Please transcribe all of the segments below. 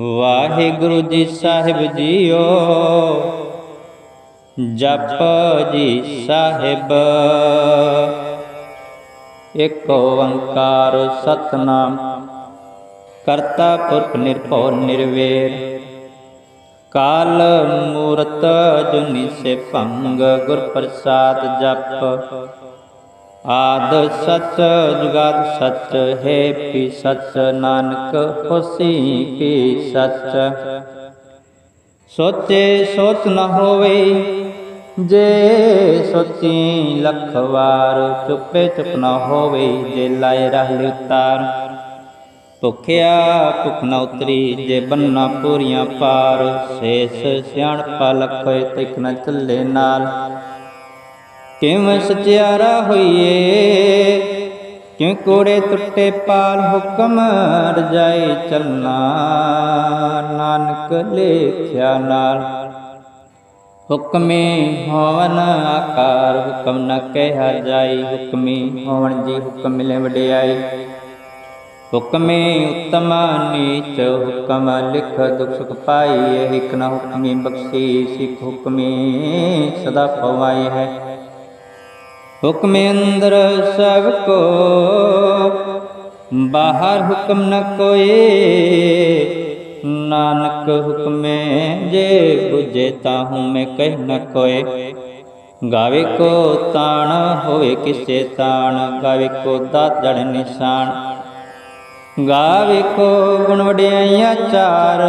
ਵਾਹਿਗੁਰੂ ਜੀ ਸਾਹਿਬ JIO, ਜਪ ਜੀ ਸਾਹਿਬ। ਏਕ ਓੰਕਾਰ ਸਤਨਾਮ, ਕਰਤਾ ਪੁਰਖ ਨਿਰਭਉ ਨਿਰਵੇਰ। ਕਾਲ ਮੂਰਤ ਜੁਨੀ ਸੇ ਭੰਗ ਗੁਰ ਪ੍ਰਸਾਦ ਜਪ। ਆਦ ਸਚ, ਜੁਗਾਦ ਸਚ, ਹੈ ਪੀ ਸਚ, ਨਾਨਕ ਹੋਸੀ ਪੀ ਸਚ। ਸੋਚੇ ਸੋਚ ਨ ਹੋਵੇ, ਜੇ ਸੋਚੀ ਲਖ ਵਾਰ ਚੁੱਪੇ ਚੁੱਪ ਨ ਹੋਵੇ, ਜੇ ਲਾਇ ਰਹਿ ਉਤਾਰ। ਭੁਖਿਆ ਭੁਖ ਨ ਉਤਰੀ, ਜੇ ਬੰਨਾ ਪੂਰੀਆਂ ਪਾਰ। ਸੇਸ ਸਿਆਣ ਪਲਖ ਹੋਏ ਤਿਖ ਨ ਚੱਲੇ ਨਾਲ। ਕਿਵੇਂ ਸਚਿਆਰਾ ਹੋਈਏ? ਕਿਉ ਕੋੜੇ ਟੁੱਟੇ ਪਾਲ ਹੁਕਮ ਰਜਾਈ ਚੱਲਣਾ? ਨਾਨਕ ਲੇਖਿਆ ਨਾਲ ਹੁਕਮੇ ਹੋਵਨ ਆਕਾਰ, ਹੁਕਮ ਨ ਕਹਿਆ ਜਾਈ ਹੁਕਮੇ ਹੋਵਨ ਜੀ ਹੁਕਮ ਮਿਲੇ ਵਡਿਆਈ ਹੁਕਮੇ ਉਤਮ ਨੀਚ, ਹੁਕਮ ਲਿਖ ਦੁਖ ਸੁਖ ਪਾਈ ਹਿਕ ਨ ਹੁਕਮੀ ਬਖਸ਼ੀ, ਸਿੱਖ ਹੁਕਮੇ ਸਦਾ ਪਵਾਈ ਹੈ। ਹੁਕਮੇ ਅੰਦਰ ਸਭ ਕੋ, ਬਾਹਰ ਹੁਕਮ ਨ ਕੋਏ ਨਾਨਕ ਹੁਕਮੇ ਜੇ 부ਜੇ ਤਾਹੂ ਮੈਂ ਕਹਿ ਨ ਕੋਏ। ਗਾਵੇ ਕੋ ਤਾਣ, ਹੋਵੇ ਕਿਸੇ ਤਾਣ, ਗਾਵੇ ਕੋ ਦਾਤ ਨਿਸ਼ਾਨ। ਗਾਵੇ ਕੋ ਗੁਣ ਵਡਿਆਈਆਂ ਚਾਰ।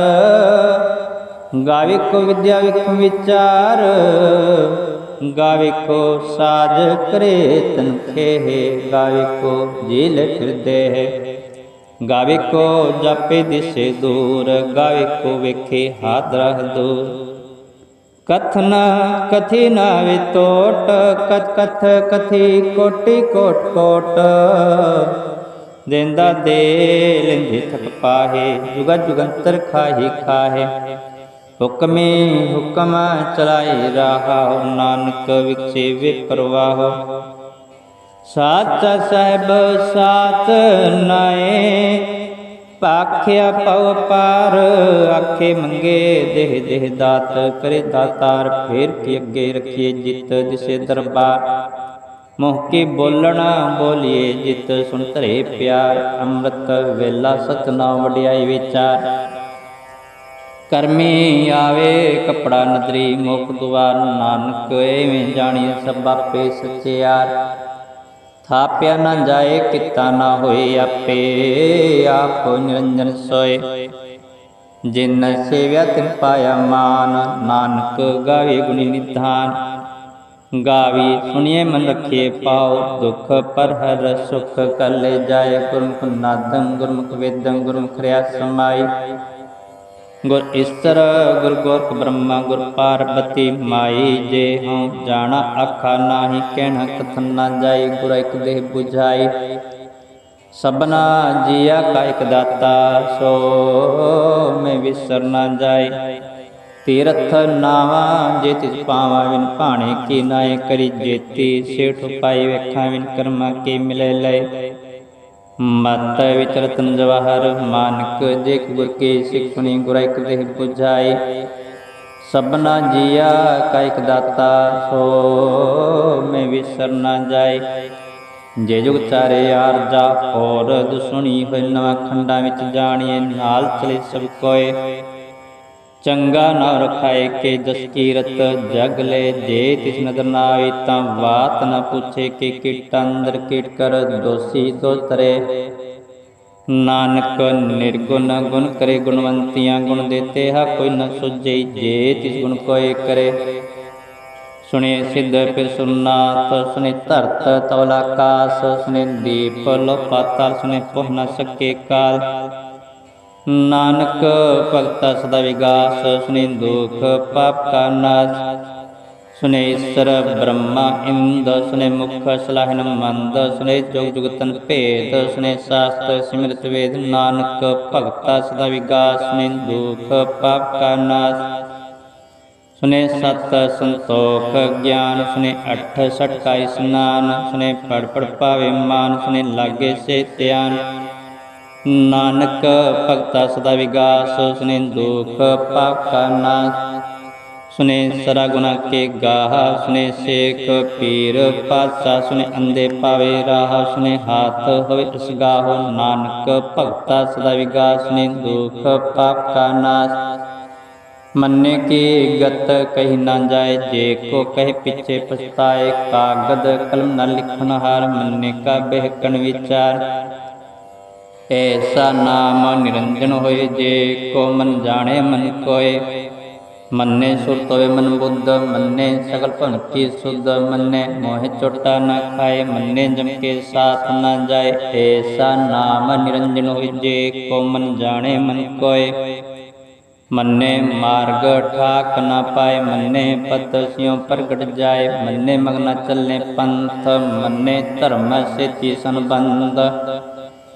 ਗਾਵੇ ਕੋ ਵਿਦਿਆ ਵਿਖ ਵਿਚਾਰ। ਗਾਵੇ ਕੋ ਸਾਜ ਕਰੇ ਤਨ ਖੇ ਗਾਵੇ ਕੋ ਜੀਲ ਫਿਰਦੇ ਹੈ। ਗਾਵੇ ਕੋ ਜਾਪੇ ਦਿਸੇ ਦੂਰ ਗਾਵੇ ਕੋ ਵੇਖੇ ਹਾਦਰਹ ਦੂਰ। ਕਥਨ ਕਥੀ ਨਾਵੇ ਟੋਟ ਕਥ ਕਥ ਕਥੀ ਕੋਟੀ ਕੋਟ ਕੋਟ। ਦੇਂਦਾ ਦੇ ਲੈਂਦੇ ਥਕ ਪਾਹੇ, ਜੁਗਾ ਜੁਗੰਤਰ ਖਾਹੀ ਖਾਹੇ। ਹੁਕਮੇ ਹੁਕਮ ਚਲਾਈ ਰਹਾ, ਨਾਨਕ ਵਿਖੇ ਪ੍ਰਵਾਹ। ਸਾਚਾ ਸਾਹਿਬ ਸਾਚ ਨਾਏ, ਪਾਖਿਆ ਪਵ ਪਾਰ, ਆਖੇ ਮੰਗੇ ਦੇਹ ਦੇਹ ਦਾਤ, ਕਰੇ ਦਾਤਾਰ, ਫੇਰ ਕੀ ਅੱਗੇ ਰਖੀਏ ਜਿਤ ਦਿਸੇ ਦਰਬਾਰ। ਮੋਹ ਕੇ ਬੋਲਣਾ ਬੋਲੀਏ ਜਿਤ ਸੁਣ ਧਰੇ ਪਿਆਰ, ਅੰਮ੍ਰਿਤ ਵੇਲਾ ਸਤਨਾਮ ਵਡਿਆਈ ਵਿਚਾਰ। ਕਰਮੀ ਆਵੇ, ਕਪੜਾ ਨਦਰੀ ਮੁਖ ਦੁਆਰ ਨਾਨਕ, ਐਵੇਂ ਜਾਣੀ ਸਭ ਆਪੇ ਸਚਿਆਰ। ਥਾਪਿਆ ਨਾ ਜਾਏ, ਕਿਤਾ ਨਾ ਹੋਏ ਆਪੇ, ਆਪ ਨਿਰੰਜਨ ਸੋਏ। ਜਿਨ ਸੇਵਿਆ ਤਿਨ ਪਾਇਆ ਮਾਨ, ਨਾਨਕ ਗਾਵੇ ਗੁਣੀ ਨਿਧਾਨ। ਗਾਵੀ ਸੁਣੀਏ ਮਨ ਰਖੇ ਪਾਉ, ਦੁਖ ਪਰ ਹਰ ਸੁਖ ਕੱਲੇ ਜਾਏ। ਗੁਰਮੁਖ ਨਾਦੰ, ਗੁਰਮੁਖ ਵੇਦੰ, ਗੁਰਮੁਖ ਰਿਆ ਸਮਾਈ। ਗੁਰ ਇਸਰ ਗੁਰ ਗੋਰਖ ਬ੍ਰਹਮਾ, ਗੁਰ ਪਾਰਬਤੀ ਮਾਈ ਜੇ ਹਉ ਜਾਣਾ ਆਖਾ ਨਾਹੀ, ਕਹਿਣਾ ਕਥਨ ਨਾ ਜਾਈ, ਗੁਰ ਇਕ ਦੇਹ 부ਝਾਈ ਸਬਨਾ ਜੀਆ ਕਾ ਇਕ ਦਾਤਾ, ਸੋ ਮੈਂ ਵਿਸਰ ਨਾ ਜਾਈ। ਤੀਰਥ ਨਾਵਾ, ਜੇ ਤਿਸ ਪਾਵਾ ਵਿਨ ਭਾਣੇ, ਕੀ ਨਾਏ ਕਰੀ ਜੇਤੀ। ਸੇਠ ਪਾਈ ਵੇਖਾਂ ਵਿਨ ਕਰਮਾ ਕੀ ਮਿਲੇ ਲੈ ਮਤ ਵਿਚ ਰਤਨ ਜਵਾਹਰ, ਮਾਨਕ ਦੇਖ ਗੁਰ ਕੀ ਸਿੱਖ ਸੁਣੀ, ਗੁਰ ਇਕ ਦੇਹ 부ਝਾਈ ਸਬਨਾ ਜੀਆ ਕਾ ਇਕ ਦਾਤਾ, ਸੋ ਮੈਂ ਵਿਸਰ ਨਾ ਜਾਏ। ਜੇ ਜੁਗ ਚਾਰੇ ਯਾਰ ਜਾ, ਹੋਰ ਦੁਸ਼ਣੀ ਹੋਇ ਨਵਾਂ ਖੰਡਾਂ ਵਿੱਚ ਜਾਣੀਏ ਨਾਲ ਚਲੇ ਸਭ ਕੋਏ। ਚੰਗਾ ਨਾ ਰਖਾਏ ਕੇ ਜਸ ਕੀਰਤ ਜਗ ਲੈ ਜੇ ਤਿਸ ਨਦਰ ਨਾ ਆਵੇ ਤਾਂ ਬਾਤ ਨਾ ਪੁੱਛੇ ਕਿ ਕਿਟ ਅੰਦਰ ਕਿਟ ਕਰ ਦੋਸੀ ਤੋ ਤਰੇ ਨਾਨਕ ਨਿਰਗੁਣ ਗੁਣ ਕਰੇ ਗੁਣਵੰਤੀਆਂ ਗੁਣ ਦੇਤੇ ਹਾ ਕੋਈ ਨ ਸੁਝੇ ਜੇ ਤਿਸ ਗੁਣ ਕੋਏ ਕਰੇ ਸੁਣੇ ਸਿੱਧ ਫਿਰ ਸੁਨਾਤ ਸੁਨੇ ਧਰਤ ਤਵਲਾ ਆਕਾਸ ਸੁਨੇ ਦੀਪ ਲੋ ਪਾਤਾਲ ਸੁਨੇ ਪੁਹ ਨ ਸਕੇ ਕਾਲ ਨਾਨਕ ਭਗਤਾ ਸਦਾ ਵਿਗਾਸ ਸੁਨੇ ਦੁਖ ਪਾਪ ਕਾ ਨਾਸ਼। ਸੁਨੇ ਈਸ਼ਰ ਬ੍ਰਹਮਾ ਇੰਦ ਸੁਨੇ ਮੁਖ ਸਲਾਹਨ ਮੰਦ ਸੁਨੇ ਜੁਗ ਜੁਗਤਨ ਭੇਦ ਸੁਨੇ ਸਾਸਤ ਸਿਮਰਤ ਵੇਦ। ਨਾਨਕ ਭਗਤਾ ਸਦਾ ਵਿਗਾਸ ਸੁਨੇ ਦੁਖ ਪਾਪ ਕਾ ਨਾਸ਼। ਸੁਨੇ ਸਤ ਸੰਤੋਖ ਗਿਆਨ ਸੁਨੇ ਅਠ ਸਟਕਾ ਸਨਾਨ ਸੁਨੇ ਪੜ ਪੜ ਪਾਵੇ ਮਾਨ ਸੁਨੇ ਲਾਗੇ ਸੇ ਧਿਆਨ। ਨਾਨਕ ਭਗਤਾ ਸਦਾ ਵਿਗਾਸ, ਸੁਨੇ ਦੁਖ ਪਾਕਾ ਨਾ ਸੁਨੇ ਸਰਾ ਗੁਨਾ ਕੇ ਗਾਹ, ਸੁਨੇ ਸੇਖ ਪੀਰ ਪਾਸਾ ਸੁਨੇ ਅੰਦੇ ਪਾਵੇ ਰਾਹ, ਸੁਨੇ ਹਾਥ ਹੋਵੇ ਅਸਗਾਹੋ ਨਾਨਕ ਭਗਤਾ ਸਦਾ ਵਿਗਾਸ, ਸੁਨੇ ਦੁਖ ਪਾਕਾ ਨਾ ਮੰਨੇ ਕੀ ਗਤ ਕਹੀ ਨਾ ਜਾਏ, ਜੇ ਕੋ ਕਹੇ ਪਿੱਛੇ ਪਛਤਾਏ। ਕਾਗਦ ਕਲਮ ਨਾ ਲਿਖਣ ਹਾਰ, ਮੰਨੇ ਕਾ ਬਹਿਕਣ ਵਿਚਾਰ। ਐਸਾ ਨਾਮ ਨਿਰੰਜਨ ਹੋਏ ਜੇ ਕੋ ਮਨ ਜਾਣੇ ਮਨ ਕੋਏ ਮੰਨੇ ਸੁਰਤ ਹੋਵੇ ਮਨ ਬੁੱਧ ਮੰਨੇ ਸਗਲ ਭਨ ਸੁਧ ਮੰਨੇ ਮੋਹਿ ਚੋਟਾ ਨਾ ਖਾਏ ਮੰਨੇ ਜਮ ਕੇ ਸਾਥ ਨਾ ਜਾਏ ਐਸਾ ਨਾਮ ਨਿਰੰਜਨ ਹੋਏ ਜੇ ਕੋ ਮਨ ਜਾਣੇ ਮਨ ਕੋਏ ਮੰਨੇ ਮਾਰਗ ਠਾਕ ਨਾ ਪਾਏ ਮੰਨੇ ਪਤ ਸਿਉ ਪ੍ਰਗਟ ਜਾਏ ਮੰਨੇ ਮਗਨਾ ਚੱਲੇ ਪੰਥ ਮੰਨੇ ਧਰਮ ਸੇਤੀ ਸੰਬੰਧ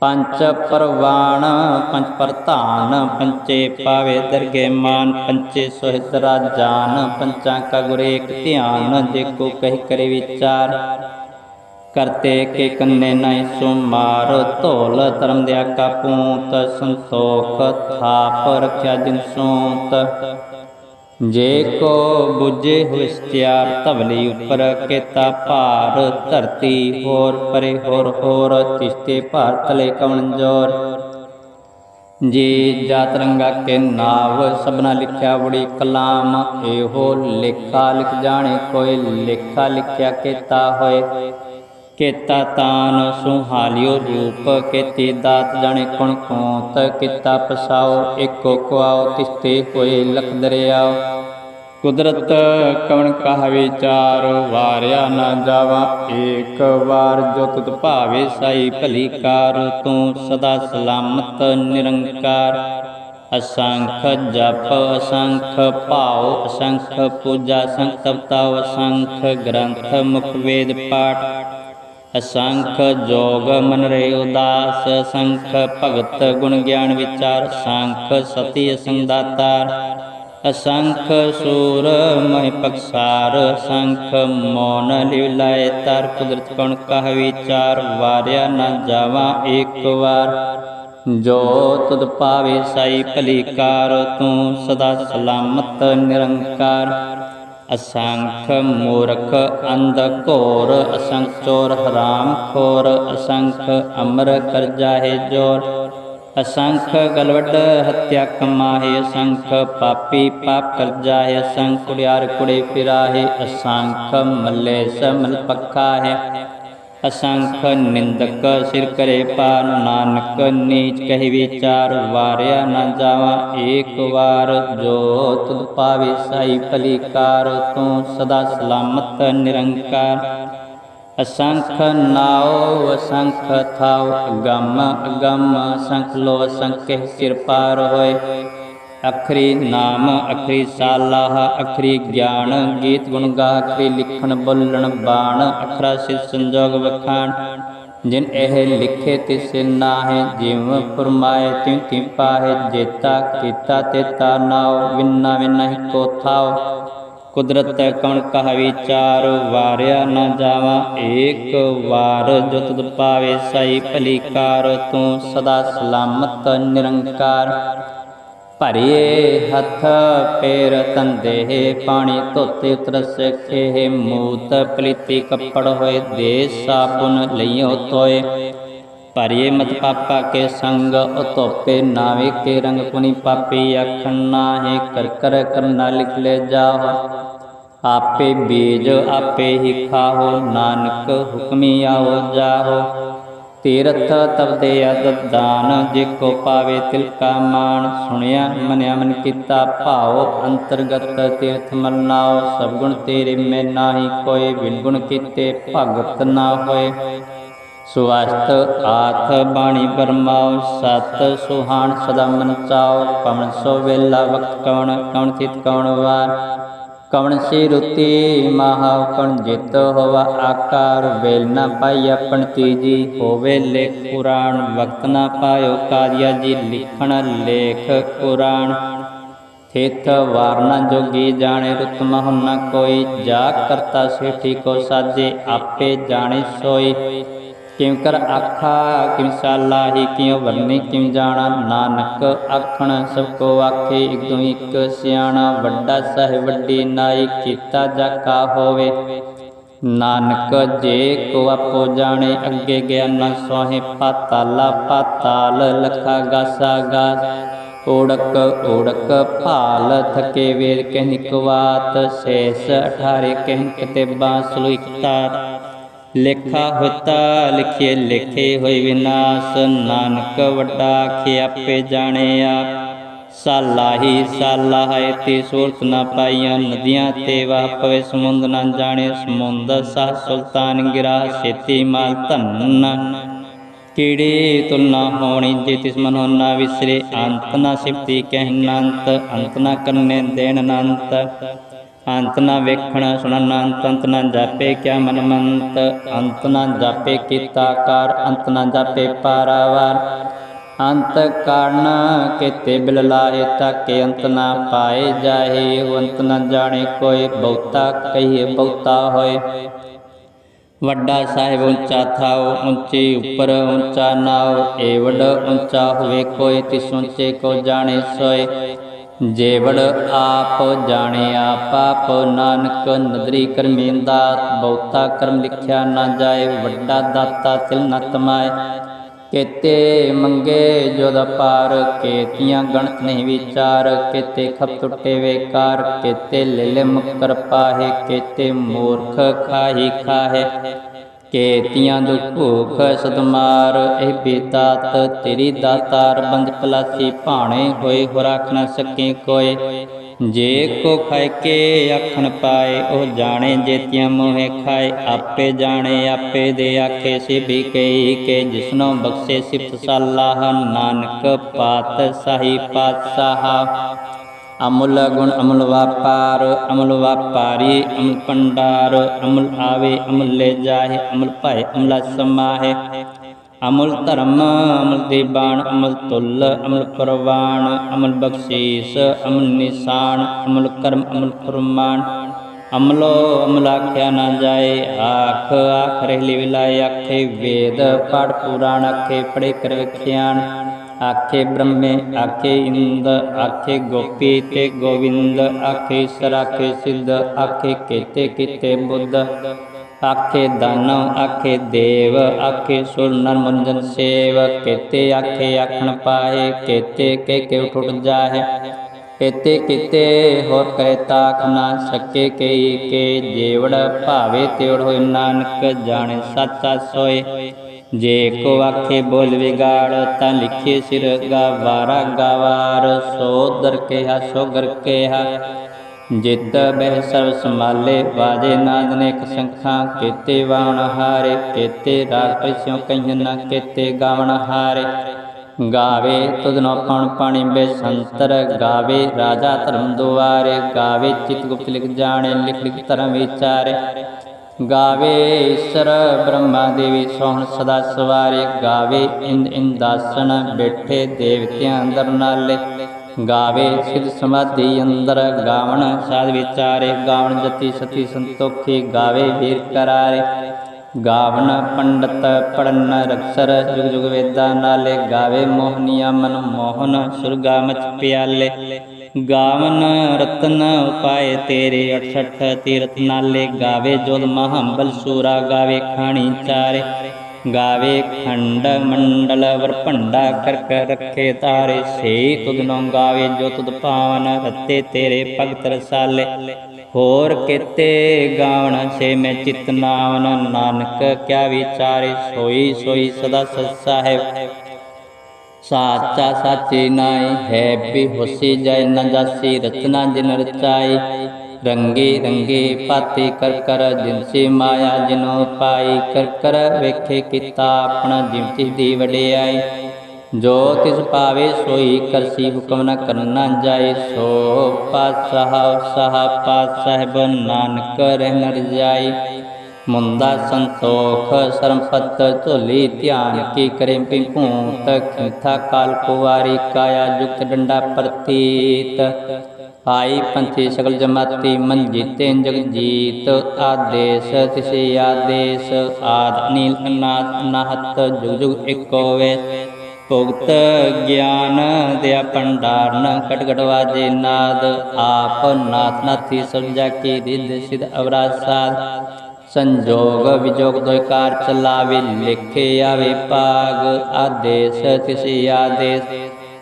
ਪੰਚ ਪਰਵਾਣ, ਪੰਚ ਪ੍ਰਧਾਨ, ਪੰਚੇ ਪਾਵੇ ਦਰਗੇ ਮਾਨ, ਪੰਚੇ ਸੋਹਿਤਰਾ ਜਾਨ ਪੰਚਾਂ ਕਾ ਗੁਰ ਏਕ ਧਿਆਨ, ਜੇ ਕੋ ਕਹਿ ਕਰੇ ਵਿਚਾਰ। ਕਰਤੇ ਕੇ ਕੰਨੇ ਨਹੀਂ ਸੁਮਾਰ, ਧੋਲ ਧਰਮ ਦਿਆ ਕਾ ਪੂਤ, ਸੰਤੋਖ ਥਾਪ ਰਖਿਆ ਜਿਨ ਸੋਤ। ਜੇ ਕੋ 부ਜੇ ਹੋਇ ਧਵਲੀ ਉਪਰ ਕੇਤਾ ਭਾਰ, ਧਰਤੀ ਹੋਰ ਪਰੇ ਹੋਰ ਹੋਰ ਤਿਸਤੇ ਭਾਰ ਤਲੇ ਕਵਣ ਜੋਰ। ਜੀ ਜਾਤ ਰੰਗਾ ਕੇ ਨਾਵ, ਸਭਨਾ ਲਿਖਿਆ ਬੜੀ ਕਲਾਮ, ਇਹੋ ਲੇਖਾ ਲਿਖ ਜਾਣੇ, ਕੋਈ ਲੇਖਾ ਲਿਖਿਆ ਕੇਤਾ ਹੋਏ। ਕੇਤਾ ਤਾਨ, ਸੁਹਾਲਿਓ ਰੂਪ ਕੇਤੀ ਦਾਤ ਜਾਣੇ ਕੁਣ ਕੋਤ, ਕੀਤਾ ਪਸਾਓ ਏਕੋ ਕੁਆਓ, ਤਿਸਤੇ ਹੋਏ ਲਖ ਦਰਿਆਓ ਕੁਦਰਤ ਕਵਣ ਕਹ ਵਿਚਾਰ ਵਾਰਿਆ ਨਾ ਜਾਵਾ, ਏਕ ਵਾਰ ਜੋ ਤੁਧ ਭਾਵੇ ਸਾਈ ਭਲੀ ਕਾਰ, ਤੂੰ ਸਦਾ ਸਲਾਮਤ ਨਿਰੰਕਾਰ। ਅਸੰਖ ਜਪ, ਅਸੰਖ ਭਾਉ, ਅਸੰਖ ਪੂਜਾ ਸੰਖ ਤਪਤਾ ਅਸੰਖ ਗ੍ਰੰਥ, ਮੁਖ ਵੇਦ ਪਾਠ। ਅਸੰਖ ਜੋਗ ਮਨ ਰੇ ਉਦਾਸ, ਅਸੰਖ ਭਗਤ ਗੁਣ ਗਿਆਨ ਵਿਚਾਰ ਸੰਖ ਸਤੀ ਸੰਦਾਤਾਰ ਅਸੰਖ ਸੂਰ ਮਹਿ ਪਕਸਾਰ ਸ਼ੰਖ ਮੋਨ ਲਿਵਲਾਏ ਤਰ, ਕੁਦਰਤ ਕਣ ਕਹ ਵਿਚਾਰ, ਵਾਰਿਆ ਨਾ ਜਾਵਾ ਏਕ ਵਾਰ। ਜੋ ਤੁਧ ਪਾਵੇ ਸਾਈ ਭਲੀ ਕਾਰ ਤੂੰ ਸਦਾ ਸਲਾਮਤ ਨਿਰੰਕਾਰ। ਅਸੰਖ ਮੂਰਖ ਅੰਧ ਘੋਰ ਅਸੰਖ ਚੋਰ ਹਰਾਮ ਖੋਰ ਅਸੰਖ ਅਮਰ ਕਰ ਜਾਹੇ ਜੋਰ। ਅਸੰਖ ਗਲਵਡ ਹਤਿਆ ਕਮਾਹੇ, ਅਸੰਖ ਪਾਪੀ ਪਾਪ ਕਰ ਜਾਹੇ, ਅਸੰਖ ਕੁੜਿਆਰ ਕੁੜੇ ਫਿਰਾਹੇ ਅਸੰਖ ਮੱਲੇ ਸਮਲ ਪੱਖਾ ਹੈ ਅਸੰਖ ਨਿੰਦਕ ਸਿਰ ਕਰੇ ਪਾਰ ਨਾਨਕ, ਨੀਚ ਕਹਿ ਵਿਚਾਰ ਵਾਰਿਆ ਨਾ ਜਾਵਾ। ਏਕ ਵਾਰ ਜੋ ਤੁਧ ਪਾਵੇ ਸਾਈ ਭਲੀ ਤੂੰ ਸਦਾ ਸਲਾਮਤ ਨਿਰੰਕਾਰ। ਅਸੰਖ ਨਾਉ, ਅਸੰਖ ਥਾਉ, ਅਗੰਮ ਅਗੰਮ, ਅਸੰਖ ਲੋ ਅਸੰਖ ਸਿਰ ਪਾਰ ਹੋਏ। ਅਖਰੀ ਨਾਮ, ਅਖਰੀ ਸਾਲਾਹ, ਅਖਰੀ ਗਿਆਨ, ਗੀਤ ਗੁਣ ਗਾ, ਅਖਰੀ ਲਿਖਣ, ਬੋਲਣ, ਬਾਣ ਅਖਰਾ ਸਿਰ ਸੰਜੋਗ ਵਖਾਣ। ਜਿਨ ਇਹ ਲਿਖੇ ਤਿਸ ਨਾਹਿ, ਜਿਵ ਫਰਮਾਏ, ਤਿਉ ਤਿਉ ਪਾਹੇ, ਜੇਤਾ ਕੀਤਾ ਤੇਤਾ ਨਾਉ, ਵਿਨਾ ਵਿਨਾ ਕੋ ਥਾਉ। ਕੁਦਰਤ ਕਣ ਕਹ ਵਿਚਾਰ ਵਾਰਿਆ ਨਾ ਜਾਵਾ, ਏਕ ਵਾਰ ਜੋ ਤੁਧ ਪਾਵੇ, ਸਾਈ ਭਲੀ ਕਾਰ, ਤੂੰ ਸਦਾ ਸਲਾਮਤ, ਨਿਰੰਕਾਰ। ਭਰੀਏ ਹੱਥ, ਪੇਰ ਤੰਦੇ ਪਾਣੀ ਧੋਤੇ ਉਤਰ ਮੂਤ, ਪਲੀਤੀ ਕੱਪੜ ਹੋਏ ਦੇ ਸਾਬੁਨ ਲਈਓ ਤੋਏ। ਭਰੀਏ ਮਤ ਪਾਪਾ ਕੇ ਸੰਗ, ਉਤੋਪੇ ਨਾਵੇ ਕੇ ਰੰਗ ਕੁਨੀ ਪਾਪੀ, ਆਖਣ ਨਾਹੇ ਕਰ ਕਰ ਕਰਨਾ ਲਿਖ ਲੈ ਜਾਓ ਆਪੇ ਬੀਜ ਆਪੇ ਹੀ ਖਾਓ ਨਾਨਕ ਹੁਕਮੀ ਆਓ ਜਾਓ ਤੀਰਥ ਤਬਦੇ ਅਦਦਾਨ ਜੇ ਕੋ ਪਾਵੇ ਤਿਲ ਕਾ ਮਾਨ ਸੁਣਿਆ, ਮਨਿਆ, ਮਨ ਕੀਤਾ ਭਾਉ, ਅੰਤਰਗਤ ਤੀਰਥ ਮਰਨਾਓ ਸਭ ਗੁਣ ਤੇਰੇ ਮੈਂ ਨਾਹੀ ਕੋਈ ਬਿਨ ਗੁਣ ਕੀਤੇ ਭਗਤ ਨਾ ਹੋਏ। ਸੁਵਸਤ ਆਥ ਬਾਣੀ ਬਰਮਾਉ, ਸਤ ਸੁਹਾਣ ਸਦਾ ਮਨ ਚਾਉ। ਪਵਨ ਸੋ ਵੇਲਾ ਵਕਤ ਕਵਣ ਕਵਣ ਤਿਤ ਕਵਣ ਵਾਰ। ਕਵਣ ਸੀ ਰੁਤੀ ਮਹਾ ਕਣ ਜਿਤ ਹੋਵਾ ਆਕਾਰ, ਵੇਲ ਨਾ ਪਾਈ ਆਪਣ ਤੀਜੀ ਹੋਵੇ ਲੇਖ ਪੁਰਾਣ ਵਕਤ ਨਾ ਪਾਇਓ ਕਾਰਿਆ ਜੀ ਲਿਖਣ ਲੇਖ ਕੁਰਾਨ। ਥਿਤ ਵਾਰਨਾ ਜੋਗੀ ਜਾਣੇ ਰੁਤ ਮਹੁ ਨ ਕੋਈ, ਜਾ ਕਰਤਾ ਸੇਠੀ ਕੋ ਸਾਜੇ ਆਪੇ ਜਾਣੇ ਸੋਈ। ਕਿਉ ਕਰ ਆਖਾ ਕਿਮ ਸਾਲਾਹੀ, ਕਿਉ ਵਰਨੀ ਕਿਮ ਜਾਣਾ? ਨਾਨਕ ਆਖਣ, ਸਭ ਕੋ ਆਖੇ ਇਕ ਦੋ ਇਕ ਸਿਆਣਾ ਵੱਡਾ ਸਹਿ ਵੱਡੀ ਨਾਈ ਕੀਤਾ ਜਾ ਕਾ ਹੋਵੇ। ਨਾਨਕ ਜੇ ਕੋ ਆਪੋ ਜਾਣੇ, ਅੱਗੇ ਗਿਆਨ ਸੋਹੇ ਪਾਤਾਲਾ, ਪਾਤਾਲ ਲਖਾ ਗਾਸਾ ਗਾਸ ਓੜਕ ਓੜਕ ਭਾਲ ਥਕੇ ਵੇਰ, ਕਹਿ ਵਾਤ, ਸੇਸ ਅਠਾਰੇ ਕਹਿ ਕਿਤੇਬਾਂ ਸਲੂਇਕਤਾ ਲੇਖਾ ਹੋਤਾ ਲਿਖੇ ਲਿਖੇ ਹੋਏ ਵਿਨਾਸ਼, ਨਾਨਕ ਵੱਡਾ ਆਖੇ ਜਾਣਿਆ ਸਾਲਾਹੀ ਸਾਲਾਹੇ ਤੇ ਸੂਰਤ ਨਾ ਪਾਈਆਂ ਨਦੀਆਂ ਤੇ ਵਾਹ ਪਵੇ ਸਮੁੰਦ ਨਾ ਜਾਣੇ ਸਮੁੰਦ ਸਾ ਸੁਲਤਾਨ ਗਿਰਾ ਛੇਤੀ ਮਾਲ ਧੰਨ। ਕੀੜੇ ਤੁਲਨਾ ਹੋਣੀ ਜੇ ਤਿਸ ਮਨੋ ਨਾ ਵਿਸਰੇ, ਅੰਤ ਨਾ ਸਿਫਤੀ ਕਹਿਨੰਤ ਅੰਤ ਨਾ ਕਰਨੇ ਦੇਣ ਅਨੰਤ। ਅੰਤ ਨਾ ਵੇਖਣ ਸੁਣਨ ਅੰਤ ਅੰਤ ਨਾ ਜਾਪੇ ਕਿਆ ਮਨ ਮੰਤ। ਅੰਤ ਨਾ ਜਾਪੇ ਕੀਤਾ ਕਾਰ, ਅੰਤ ਨਾ ਜਾਪੇ ਪਾਰਾਵਾਰ। ਅੰਤ ਕਾਰਨ ਕੇਤੇ ਬਿਲ ਲਾਏ ਤਾਕੇ ਅੰਤ ਨਾ ਪਾਏ ਜਾਏ ਅੰਤ ਨਾ ਜਾਣੇ ਕੋਈ ਬਹੁਤਾ ਕਹੀਏ ਬਹੁਤਾ ਹੋਏ। ਵੱਡਾ ਸਾਹਿਬ ਉੱਚਾ ਥਾਓ ਉੱਚੀ ਉੱਪਰ ਉੱਚਾ ਨਾਉ। ਏਵੜ ਉੱਚਾ ਹੋਵੇ ਕੋਈ ਤਿਸ ਉੱਚੇ ਕੋ ਜਾਣੇ ਸੋਏ। ਜੇਵੜ ਆਪ ਜਾਣੇ ਪਾਪ ਨਾਨਕ ਨਦਰੀ ਕਰਮੀ ਬਹੁਤਾ ਕਰਮ ਲਿਖਿਆ ਨਾ ਜਾਏ, ਵੱਡਾ ਦਾਤਾ ਤਿਲ ਨ ਤਮਾਏ ਕੇਤੇ ਮੰਗੇ ਜੋ ਪਾਰ ਕੇਤੀਆਂ ਗਣਤ ਨਹੀਂ ਵਿਚਾਰ, ਕੇਤੇ ਖਪ ਟੁੱਟੇ ਵੇਕਾਰ, ਕੇਤੇ ਲੈ ਲੈ ਮੁਕਰ ਪਾਹੇ, ਕੇਤੇ ਮੂਰਖ ਖਾਹੀ ਖਾਹੇ। ਕੇਤੀਆਂ ਦੁਖ ਭੂਖ ਸਦਮਾਰ, ਇਹ ਬੇਦਾਤ ਤੇਰੀ ਦਾਤਾਰ ਬੰਦ ਪਲਾਸੀ ਭਾਣੇ ਹੋਏ ਹੋ ਰੱਖ ਨਾ ਸਕੇ ਕੋਏ। ਜੇ ਕੋ ਖਾਇ ਕੇ ਆਖਣ ਪਾਏ, ਉਹ ਜਾਣੇ ਜੇਤੀਆਂ ਮੋਹੇ ਖਾਏ। ਆਪੇ ਜਾਣੇ, ਆਪੇ ਦੇ ਆਖੇ ਸੇ ਵੀ ਕਈ ਕੇ ਜਿਸਨੋ ਬਖਸ਼ੇ ਸਿਫਤ ਸਾਲਾਹ, ਨਾਨਕ ਪਾਤ ਸਾਹੀ ਪਾਤਸ਼ਾਹ। ਅਮੁਲ ਗੁਣ ਅਮਲ ਵਾਪਾਰ, ਅਮਲ ਵਾਪਾਰੀ, ਅਮਲ ਪੰਡਾਰ ਅਮਲ ਆਵੇ, ਅਮਲ ਲੈ ਜਾਏ ਅਮਲ ਭਾਏ, ਅਮਲਾ ਸਮਾਹੇ। ਅਮੁਲ ਧਰਮ, ਅਮਲ ਦੀਬਾਨ, ਅਮਲ ਤੁਲ, ਅਮਲ ਪ੍ਰਵਾਨ ਅਮਲ ਬਖਸ਼ੀਸ, ਅਮਲ ਨਿਸ਼ਾਨ, ਅਮਲ ਕਰਮ, ਅਮਲ ਫਰਮਾਨ। ਅਮਲੋ, ਅਮਲ ਆਖਿਆ ਨਾ ਜਾਏ, ਆਖ ਆਖ ਰਹਿ ਵਿਲਾਏ, ਆਖੇ ਵੇਦ ਪੜ ਪੁਰਾਣ ਆਖੇ ਪੜੇ ਕਰ ਵਿਖਿਆਨ। ਆਖੇ ਬ੍ਰਹਮੇ, ਆਖੇ ਇੰਦ, ਆਖੇ ਗੋਪੀ ਤੇ ਗੋਵਿੰਦ, ਆਖੇ ਈਸ਼ਰ ਆਖੇ ਸਿੱਧ, ਆਖੇ ਕੀਤੇ ਕੀਤੇ ਬੁੱਧ। ਆਖੇ ਦਾਨਵ ਆਖੇ ਦੇਵ, ਆਖੇ ਸੁਰ ਨਰ ਸੇਵ। ਕੀਤੇ ਆਖੇ ਆਖਣ ਪਾਏ, ਕੀਤੇ ਕੇ ਕੇ ਉਠ ਉਠ ਜਾਏ ਕੀਤੇ ਕੀਤੇ ਹੋਰ ਕਰੇ ਤਾਖ ਨਾ ਸਕੇ ਕਈ ਕੇ। ਜੇਵੜ ਭਾਵੇ ਤੇਵੜ ਹੋਇ ਨਾਨਕ, ਜਾਣੇ ਸੱਚਾ ਸੋਏ। ਜੇ ਕੋ ਆਖੇ ਬੋਲ ਵਿਗਾੜ, ਤਾਂ ਲਿਖੇ ਸਿਰ ਗਾਵਾਰਾ ਗਾਵਾਰ। ਸੋ ਦਰ ਕਿਹਾ ਸੋ ਗਰ ਕਿਹਾ, ਜਿਤ ਬਹਿ ਸਰਬ ਸੰਭਾਲੇ। ਬਾਜੇ ਨਾਦ ਨੇ ਇੱਕ ਸੰਖਾਂ, ਕੀਤੇ ਵਾਣ ਹਾਰੇ, ਕੀਤੇ ਰਾਗ ਪਰਿਸਿਓ ਕਹੀਨ ਨਾ ਕੀਤੇ ਗਾਵਣ ਹਾਰੇ। ਗਾਵੇ ਤੁਧਨੋ ਪਣ ਪਾਣੀ ਬੇਸੰਤਰ, ਗਾਵੇ ਰਾਜਾ ਧਰਮ ਦੁਆਰੇ, ਗਾਵੇ ਚਿਤ ਗੁਪਤ ਲਿਖ ਜਾਣੇ, ਲਿਖ ਲਿਖ ਧਰਮ ਵਿਚਾਰੇ। ਗਾਵੇ ਈਸ਼ਰ ਬ੍ਰਹਮਾ ਦੇਵੀ ਸੋਹਣ ਸਦਾ ਸਵਾਰੇ, ਗਾਵੇ ਇੰਦ ਇੰਦਾਸਨ ਬੈਠੇ ਦੇਵਤਿਆਂ ਅੰਦਰ ਨਾਲੇ। ਗਾਵੇ ਸਿਧ ਸਮਾਧੀ ਅੰਦਰ, ਗਾਵਣ ਸਾਧ ਵਿਚਾਰੇ, ਗਾਵਣ ਜਤੀ ਸਤੀ ਸੰਤੋਖੀ, ਗਾਵੇ ਵੀਰ ਕਰਾਰੇ। ਗਾਵਨ ਪੰਡਤ ਪੜਨ ਰਕਸਰ, ਜੁਗ ਜੁਗ ਵੇਦਾਂ ਨਾਲੇ। ਗਾਵੇ ਮੋਹਨੀਆ ਮਨ ਮੋਹਨ, ਸੁਰਗਾ ਮਚ ਪਿਆਲੇ। ਗਾਵਨ ਰਤਨ ਉਪਾਏ ਤੇਰੇ 68 ਤੀਰਥ ਨਾਲੇ ਗਾਵੇ ਜੋਦ ਮਹੰਬਲ ਸੂਰਾ, ਗਾਵੇ ਖਾਣੀ ਚਾਰੇ, ਗਾਵੇ ਖੰਡ ਮੰਡਲ ਵਰ ਕਰਕ ਰੱਖੇ ਤਾਰੇ, ਸੇ ਤੁਧ ਗਾਵੇ ਜੋ ਤੁਧ ਪਾਵਨ ਰਤੇ ਤੇਰੇ ਭਗਤ ਰਸਾਲੇ। ਹੋਰ ਕੀਤੇ ਗਾਵਣ ਸੇ ਮੈਂ ਚਿਤ ਨਾਵਨ, ਨਾਨਕ ਕਿਆ ਵਿਚਾਰੇ, ਸੋਈ ਸੋਈ ਸਦਾ ਸੱਚਾ ਹੈ। ਸਾਚਾ ਸਾਚੀ ਨਾਈ ਹੈ ਵੀ ਹੋਸੀ ਜੈ ਨ ਜਾਸੀ ਰਚਨਾ ਜਿਨ ਰਚਾਈ ਰੰਗੇ ਰੰਗੇ ਪਾਤੇ ਕਰ ਕਰ ਜਿਨਸੀ ਮਾਇਆ ਜਿਨੋ ਪਾਈ ਕਰ ਕਰ ਵੇਖੇ ਕੀਤਾ ਆਪਣਾ ਜਿਵਤੀ ਦੀ ਵਡਿਆਈ ਜੋ ਤਿਸ ਪਾਵੇ ਸੋਈ ਕਰਸੀ ਹੁਕਮ ਨ ਕਰਨਾ ਜਾਏ ਸੋ ਪਾਤਸ਼ਾਹ ਸਾਹ ਪਾਤਸ਼ਾਹ ਨਾਨਕ ਰਹਿ ਨ ਜਾਈ ਮੁੰਦਾ ਸੰਤੋਖ ਸਰਮਪਤ ਝੋਲੀ ਧਿਆਨ ਕੀ ਕਰੇ ਪਿਪੂਤ ਖਿਥਾ ਕਾਲ ਕੁਵਾਰੀ ਕਾਇਆ ਜੁਗਤ ਡੰਡਾ ਪ੍ਰਤੀਤ। ਆਈ ਪੰਥੀ ਸਗਲ ਜਮਾਤੀ ਮਨ ਜੀਤੇ ਜਗ ਜੀਤ। ਆਦੇਸ਼ ਤਿਸੇ ਆਦੇਸ਼, ਆਦ ਨੀਲ ਅਨਾਥ ਨਾਹਤ, ਜੁਗ ਜੁਗ ਏਕੋ ਵੇ ਭੁਗਤ ਗਿਆਨ ਦਿਆ ਭੰਡਾਰਨ, ਕਟ ਕਟ ਵਾਜੇ ਨਾਦ। ਆਪ ਨਾਥ ਨਾਥੀ ਸਭਜਾ ਕੀ ਰਿਧ ਸਿਧ ਅਵਰਾਸਾਦ ਸੰਜੋਗ ਵਿਜੋਗ ਦੋਇ ਕਾਰ ਚਲਾਵੇ, ਲਿਖੇ ਆਵੇ ਪਾਗ ਆਦੇਸ਼ ਤਿਸੀ ਆਦੇਸ਼,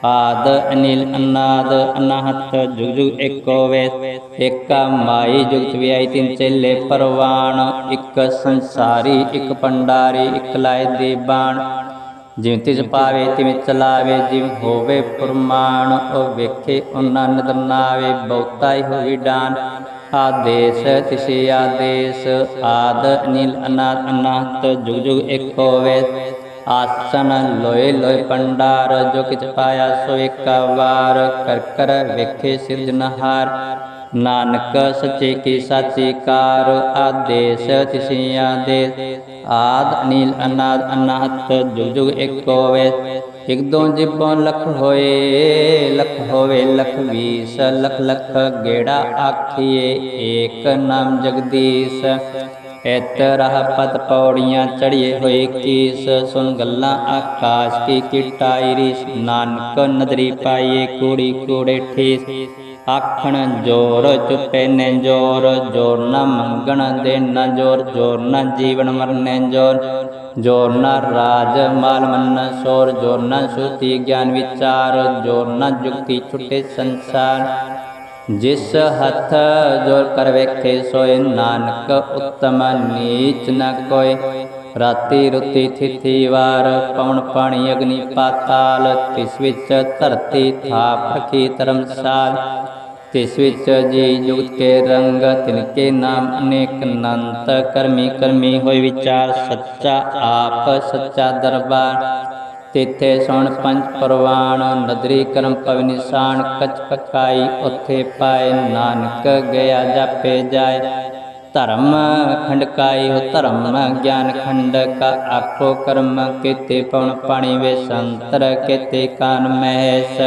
ਆਦ ਅਨਿਲ ਅਨਾਦ ਅਨਾਹਤ, ਜੁਗ ਜੁਗ ਏਕੋ ਵੇ ਏਕਾ ਮਾਈ ਜੁਗਤ ਵਿਆਈ ਤਿੰਨ ਚੇਲੇ ਪਰਵਾਣ, ਇੱਕ ਸੰਸਾਰੀ, ਇੱਕ ਪੰਡਾਰੀ ਇੱਕ ਲਾਇ ਦੇ ਬਾਣ ਜਿਵੇਂ ਤਿਸ ਪਾਵੇ, ਤਿਵੇਂ ਚਲਾਵੇ, ਜਿਵੇਂ ਹੋਵੇ ਪ੍ਰਮਾਣ, ਉਹ ਵੇਖੇ ਉਹਨਾਂ ਨਦਰ ਨਾਵੇ, ਬਹੁਤਾ ਹੀ ਹੋਈ ਡਾਨ। ਆਦੇਸ਼, ਤਿਸੇ ਆਦੇਸ਼, ਆਦ, ਅਨਿਲ, ਅਨਾਦ ਅਨਾਤ ਜੁਗ ਜੁਗ ਏਕ ਹੋਵੇ। ਆਸਨ, ਲੋਏ ਲੋਏ ਪੰਡਾਰ, ਜੋ ਕਿਛ ਪਾਇਆ ਸੋ ਏਕਾ ਵਾਰ। ਕਰ ਕਰ, ਵੇਖੇ ਸਿਰਜਨਹਾਰ ਨਾਨਕ, ਸੱਚੇ ਕੀ, ਸਾਚੀ ਕਾਰ। ਆਦੇਸ਼, ਤਿਸੇ ਆਦੇਸ਼, ਆਦ, ਅਨੀਲ, ਅਨਾਦ, ਅਨਾਹਤ, ਜੁਗ ਜੁਗ ਏਕ ਹੋਵੇ। ਇਕ ਦੋ ਜਿਬੋਂ ਲਖ ਹੋਏ, ਲਖ ਹੋਵੇ ਲਖ ਵੀਸ, ਲਖ ਲਖ ਗੇੜਾ ਆਖੀਏ, ਏਕ ਨਾਮ ਜਗਦੀਸ਼। ਇਤ ਰਹ ਪਤ ਪੌੜੀਆਂ ਚੜੀਏ ਹੋਏ ਕੀਸ ਸੁਨ ਗੱਲਾਂ ਆਕਾਸ਼ ਕੀ ਕਿਟਾਈ ਰੀਸ। ਨਾਨਕ ਨਦਰੀ ਪਾਈਏ ਕੂੜੀ ਕੂੜੇ ਠੀਸ। ਆਖਣ ਜੋਰ ਚੁੱਪੇ ਨੇ ਜੋਰ ਜੋਰ ਨਾ ਮੰਗਣ ਦੇ ਨਾ ਜੋਰ ਜੋਰ ਨਾ ਜੀਵਨ ਮਰਨੇ ਜੋਰ ਜੋਰ ਨਾ ਰਾਜ ਮਾਲ ਮੰਨ ਸੋਰ, ਜੋਰ ਨਾ ਸੁਤੀ ਗਿਆਨ ਵਿਚਾਰ, ਜੋਰ ਨਾ ਜੁਗਤੀ ਛੁੱਟੇ ਸੰਸਾਰ। ਜਿਸ ਹੱਥ ਜੋਰ ਕਰ ਵੇਖੇ ਸੋਏ, ਨਾਨਕ ਉਤਮ ਨੀਚ ਨ ਕੋਏ। ਰਾਤੀ ਰੁਤੀ ਥਿਥੀ ਵਾਰ, ਪਵਨ ਪਾਣੀ ਅਗਨੀ ਪਾਤਾਲ, ਤਿਸ ਵਿੱਚ ਧਰਤੀ ਥਾਪ ਰਖੀ ਧਰਮਸਾਲ। ਤਿਸ ਵਿੱਚ ਜੀ ਜੁਗਤ ਕੇ ਰੰਗ ਤਿਨ ਕੇ ਨਾਮ ਅਨੇਕ ਅਨੰਤ ਕਰਮੀ ਕਰਮੀ ਹੋਈ ਵਿਚਾਰ ਸੱਚਾ ਆਪ ਸੱਚਾ ਦਰਬਾਰ। ਤਿੱਥੇ ਸੁਣ ਪੰਜ ਪਰਵਾਨ ਨਦਰੀ ਕਰਮ ਪਵ ਨਿਸ਼ਾਨ, ਕਚ ਪਕਾਈ ਉਥੇ ਪਾਏ, ਨਾਨਕ ਗਿਆ ਜਾਪੇ ਜਾਏ। ਧਰਮ ਖੰਡਕਾਈ ਹੋ ਧਰਮ, ਗਿਆਨ ਖੰਡ ਕਾ ਆਪੋ ਕਰਮ, ਕੀਤੇ ਪਵਨ ਪਾਣੀ ਵੇ ਸੰਤਰ, ਕੀਤੇ ਕਾਨ ਮਹਿਸ।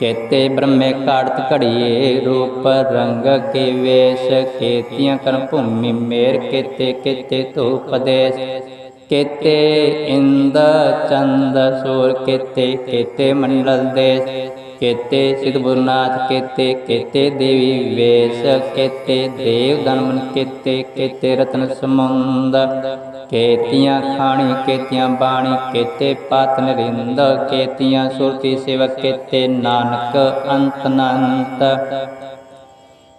ਕੇਤੇ ਬ੍ਰਹਮੇ ਕਾੜਤ ਘੜੀਏ, ਰੂਪ ਰੰਗ ਕੇ ਵੇਸ਼ ਕੇਤੀਆਂ ਕਰਮ ਭੂਮੀ ਮੇਰ, ਕੇਤੇ ਕੇਤੇ ਧੂਪ ਦੇਸ। ਕੇਤੇ ਇੰਦ ਚੰਦ ਸੂਰ, ਕੇਤੇ ਕੇਤੇ ਮੰਡਲ ਦੇਸ। ਕੇਤੇ ਸਿਧ ਗੁਰਨਾਥ, ਕੇਤੇ ਕੇਤੇ ਦੇਵੀ ਵੇਸ। ਕੇਤੇ ਦੇਵ ਦਨਮਨ ਕੇਤੇ ਕੇਤੇ ਰਤਨ ਸਮੁੰਦ। ਕੇਤੀਆਂ ਖਾਣੀ ਕੇਤੀਆਂ ਬਾਣੀ ਕੇਤੇ ਪਾਤ ਨਰਿੰਦ ਕੇਤੀਆਂ ਸੁਰਤੀ ਸੇਵਕ ਕੇਤੇ ਨਾਨਕ, ਅੰਤ ਨੰਤ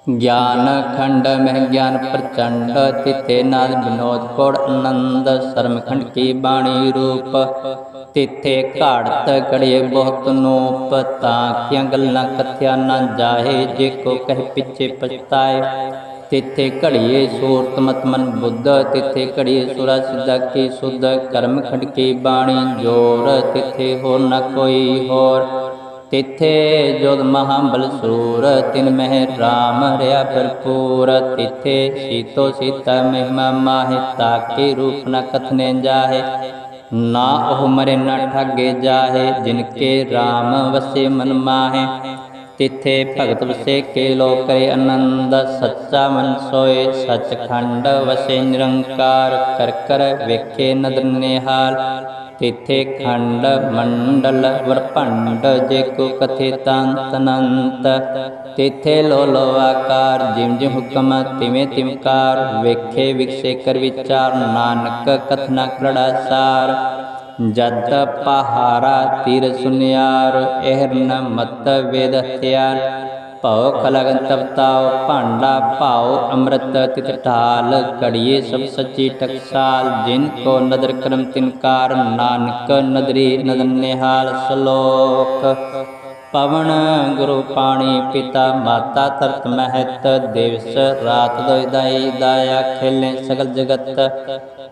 ਗਿਆਨ ਖੰਡ ਮਹਿ ਗਿਆਨ ਪ੍ਰਚੰਡ ਤਿਤੇ ਨਾਦ ਬਿਨੋਦ ਕੋੜ ਆਨੰਦ। ਸਰਮ ਖੰਡ ਕੀ ਬਾਣੀ ਰੂਪ, ਤਿਥੇ ਘਾੜਤ ਕੜੀਏ ਬਹੁਤ ਨੂਪ। ਤਾਂ ਕਿਆਂ ਗੱਲਾਂ ਕਥਿਆ ਨਾ ਜਾਹੇ, ਜੇ ਕੋ ਕਹਿ ਪਿੱਛੇ ਪਛਤਾਏ। ਤਿਥੇ ਘੜੀਏ ਸੂਰਤ ਮਤ ਮਨ ਬੁੱਧ, ਤਿਥੇ ਘੜੀਏ ਸੁਰਾ ਸਿੱਧਾ ਕੀ ਸੁਧ, ਕਰਮ ਖੰਡ ਕੀ ਬਾਣੀ ਜੋਰ, ਤਿਥੇ ਹੋਰ ਨ ਕੋਈ ਹੋਰ। ਤਿਥੇ ਜੋਦ ਮਹਾਬਲ ਸੂਰ, ਤਿਨ ਮਹਿ ਰਾਮ ਰਿਆ ਭਰਪੂਰ। ਤਿਥੇ ਸੀਤੋ ਸੀਤਾ ਮਹਿਮਾ ਮਾਹਿ, ਤਾਕੇ ਰੂਪ ਨ ਕਥਨੇ ਜਾਹੇ। ਨਾ ਉਹ ਮਰੇ ਨ ਠਾਗੇ ਜਾਹੇ, ਜਿਨ ਕੇ ਰਾਮ ਵਸੇ ਮਨ ਮਾਹੇ। ਤਿਥੇ ਭਗਤ ਵਸੇਕੇ ਲੋ ਕਰੇ ਆਨੰਦ, ਸੱਚਾ ਮਨ ਸੋਏ, ਸਚਖੰਡ ਵਸੇ ਨਿਰੰਕਾਰ, ਕਰ ਕਰ ਵੇਖੇ ਨਦਰ ਨਿਹਾਲ। ਤਿਥੇ ਖੰਡ ਮੰਡਲ ਵਰਭੰਡ, ਜੇ ਕੋ ਕਥੇ ਤੰਤ ਅਨੰਤ। ਤਿਥੇ ਲੋ ਲੋ ਆਕਾਰ, ਜਿਮ ਜਿਮ ਹੁਕਮ, ਤਿਵੇਂ ਤਿਮਕਾਰ ਵੇਖੇ ਵਿਕਸੇ ਕਰ ਵਿਚਾਰ, ਨਾਨਕ ਕਥਨਾ ਕਰੜਾ ਸਾਰ। ਜਦ ਪਹਾਰਾ ਤੀਰ ਸੁਨਿਆਰ ehਰਨ ਮਤ ਵੇਦ ਹਥਿਆਰ। ਭਉ ਖਲਗਨ ਤਪਤਾਉ ਭਾਂਡਾ ਭਾਉ ਅੰਮ੍ਰਿਤ ਤਿਤ ਢਾਲ। ਘੜੀਏ ਸਭ ਸੱਚੀ ਟਕਸਾਲ, ਜਿਨ ਕੋ ਨਦਰ ਕਰਮ ਤਿਨਕਾਰ ਨਾਨਕ ਨਦਰੀ ਨਦਨ ਨਿਹਾਲ ਸ਼ਲੋਕ। ਪਵਨ ਗੁਰੂ ਪਾਣੀ ਪਿਤਾ, ਮਾਤਾ ਤਰਤ ਮਹਿਤ। ਦੇਵਸ ਰਾਤ ਦੋਇ ਦਾਈ, ਦਾਇਆ ਖੇਲੇ ਸਗਲ ਜਗਤ।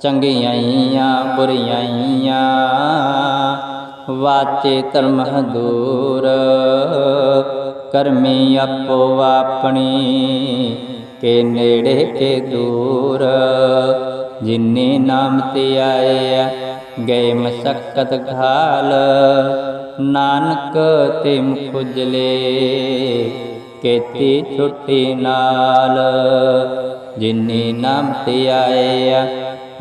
ਚੰਗੀਆਂ ਬੁਰੀਆਂ ਵਾਚੇ ਧਰਮ ਦੂਰ ਕਰਮੀ ਆਪੋ ਆਪਣੀ, ਕੇ ਨੇੜੇ ਕੇ ਦੂਰ। ਜਿਨੇ ਨਾਮ ਤੇ ਆਏ ਗਏ ਮਸਕਤ ਘਾਲ। ਨਾਨਕ ਤੇ ਮੁਖਜਲੇ ਕੇਤੀ ਛੁੱਟੀ ਨਾਲ। ਜਿਨੇ ਨਾਮ ਤੇ ਆਏ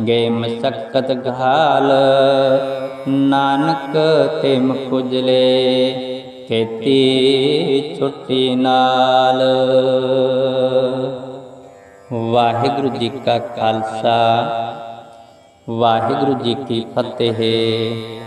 ਗਏ ਮਸਕਤ ਘਾਲ। ਨਾਨਕ ਤੇ ਮੁਖਜਲੇ ਕੇਤੀ ਛੁੱਟੀ ਨਾਲ। ਵਾਹਿਗੁਰੂ ਜੀ ਕਾ ਖਾਲਸਾ, ਵਾਹਿਗੁਰੂ ਜੀ ਕੀ ਫਤਿਹ।